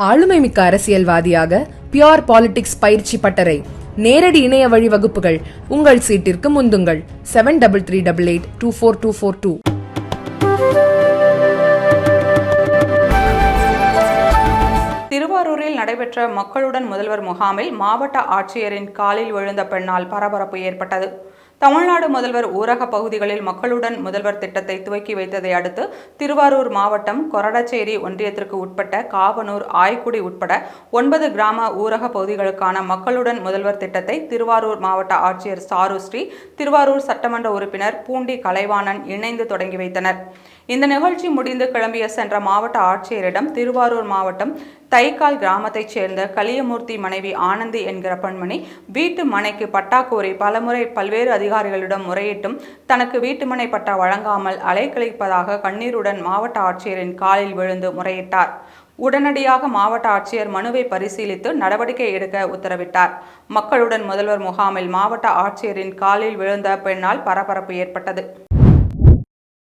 ஆளுமைமிக்க அரசியல்வாதியாக pure politics பயிற்சி பட்டறை. நேரடி இணைய வழி வகுப்புகள். உங்கள் சீட்டிற்கு முந்துங்கள். Seven double three double eight two four two four two திருவாரூரில் நடைபெற்ற மக்களுடன் முதல்வர் முகாமில் மாவட்ட ஆட்சியரின் காலில் விழுந்த பெண்ணால் பரபரப்பு ஏற்பட்டது. தமிழ்நாடு முதல்வர் ஊரக பகுதிகளில் மக்களுடன் முதல்வர் திட்டத்தை துவக்கி வைத்ததை அடுத்து திருவாரூர் மாவட்டம் கொரடச்சேரி ஒன்றியத்திற்கு உட்பட்ட காவனூர் ஆய்க்குடி உட்பட ஒன்பது கிராம ஊரக பகுதிகளுக்கான மக்களுடன் முதல்வர் திட்டத்தை திருவாரூர் மாவட்ட ஆட்சியர் சாருஸ்ரீ திருவாரூர் சட்டமன்ற உறுப்பினர் பூண்டி கலைவாணன் இணைந்து தொடங்கி வைத்தனர். இந்த நிகழ்ச்சி முடிந்து கிளம்பிய சென்ற மாவட்ட ஆட்சியரிடம் திருவாரூர் மாவட்டம் தைக்கால் கிராமத்தைச் சேர்ந்த கலியமூர்த்தி மனைவி ஆனந்தி என்கிற பெண்மணி வீட்டு மனைக்கு பட்டா கோரி பலமுறை பல்வேறு அதிகாரிகளிடம் முறையிட்டும் தனக்கு வீட்டுமனை பட்டா வழங்காமல் அலைக்கழிப்பதாக கண்ணீருடன் மாவட்ட ஆட்சியரின் காலில் விழுந்து முறையிட்டார். உடனடியாக மாவட்ட ஆட்சியர் மனுவை பரிசீலித்து நடவடிக்கை எடுக்க உத்தரவிட்டார். மக்களுடன் முதல்வர் முகாமில் மாவட்ட ஆட்சியரின் காலில் விழுந்த பெண்ணால் பரபரப்பு ஏற்பட்டது.